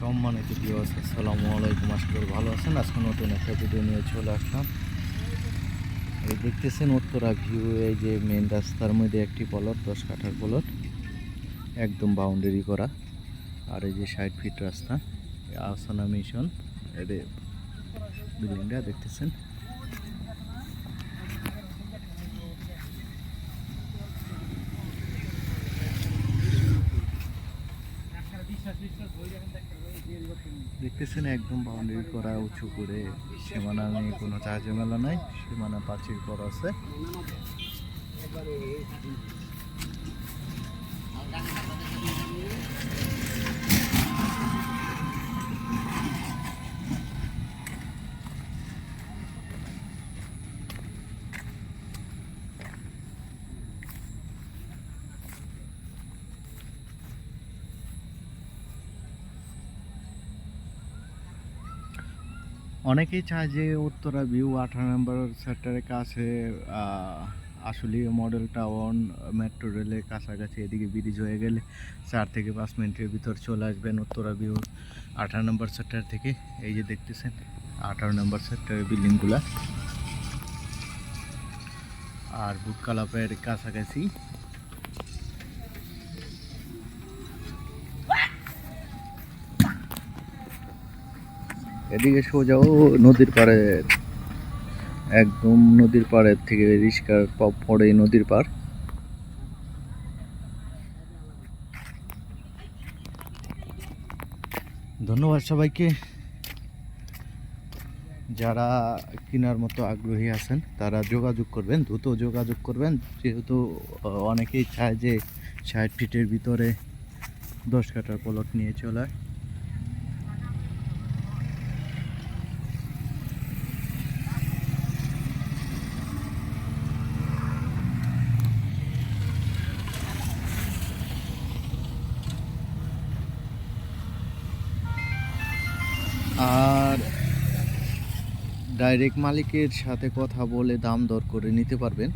সম্মানিত দিবস আসসালামু আলাইকুম। আসলে ভালো আছেন। আজকে নতুন একটা ভিডিও নিয়ে চলে আসলাম। এই দেখতেছেন উত্তরা ভিউ এই যে মেন রাস্তার মধ্যে একটি পলট দশ কাঠার পলট একদম বাউন্ডারি করা। আর এই যে ষাট ফিট রাস্তা আসানা মিশন এদের বিল্ডিংটা দেখতেছেন। দেখতেছেন একদম বাউন্ডারি করা, উঁচু করে। সীমানা নিয়ে কোনো ঝামেলা নাই, সীমানা পাচির করা আছে। অনেকেই চায় যে উত্তরা ভিউ আঠারো নম্বর সেক্টরের কাছে আসলে মডেল টাউন মেট্রো রেলের কাছাকাছি এদিকে ব্রিজ হয়ে গেলে চার থেকে পাঁচ মিনিটের ভিতর চলে আসবেন উত্তরা ভিউ আঠারো নম্বর সেক্টর থেকে। এই যে দেখতেছেন, আঠারো নম্বর সেক্টরের বিল্ডিংগুলা আর বুটকালাপের কাছাকাছি এদিকে সোজাও নদীর পাড়ে, একদম নদীর পাড়ের থেকে রিস্কার পড়ে নদীর পাড়। ধন্যবাদ সবাইকে। যারা কেনার মতো আগ্রহী আছেন, তারা যোগাযোগ করবেন, দ্রুত যোগাযোগ করবেন। যেহেতু অনেকেই চায় যে ষাট ফিটের ভিতরে দশ কাটার প্লট নিয়ে চলায় আর ডাইরেক্ট মালিকের সাথে কথা বলে দাম দর করে নিতে পারবেন।